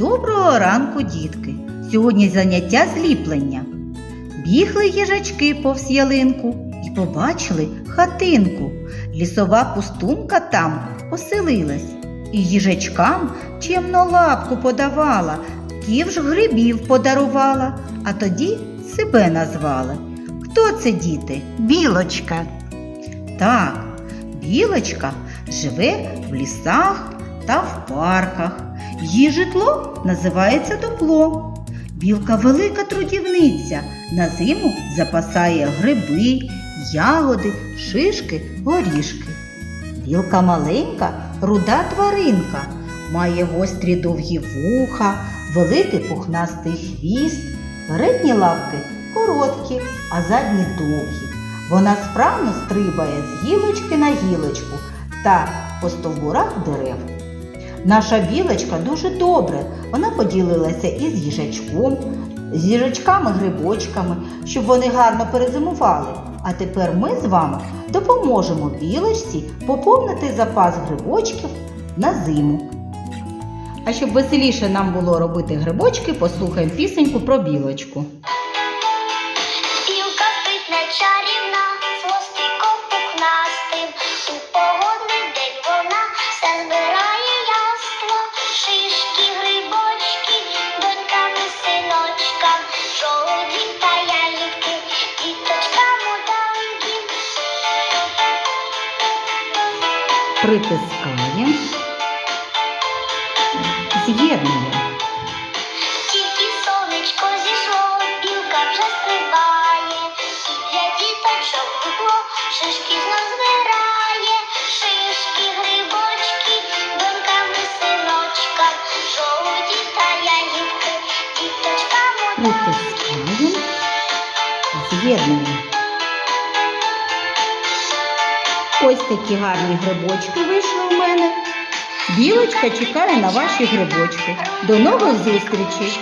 Доброго ранку, дітки! Сьогодні заняття зліплення. Бігли їжачки повз ялинку і побачили хатинку. Лісова пустунка там поселилась, і їжачкам чемно лапку подавала, ж грибів подарувала, а тоді себе назвали. Хто це діти? Білочка. Так, білочка живе в лісах та в парках. Її житло називається дупло. Білка велика трудівниця. На зиму запасає гриби, ягоди, шишки, горішки. Білка маленька, руда тваринка, має гострі довгі вуха, великий пухнастий хвіст, передні лапки короткі, а задні довгі. Вона справно стрибає з гілочки на гілочку та по стовбурах дерев. Наша білочка дуже добре. Вона поділилася із їжачком, з їжачками-грибочками, щоб вони гарно перезимували. А тепер ми з вами допоможемо білочці поповнити запас грибочків на зиму. А щоб веселіше нам було робити грибочки, послухаємо пісеньку про білочку. Притискаємо, з'єднуємо. Тільки сонечко зійшло, білка вже стрибає, для діточок тепло, шишки знов збирає, шишки, грибочки, доньками, синочкам, жолуді та ягідки, діточкам. Притискаємо, з'єднуємо. Ось такі гарні грибочки вийшли у мене. Білочка чекає на ваші грибочки. До нових зустрічей!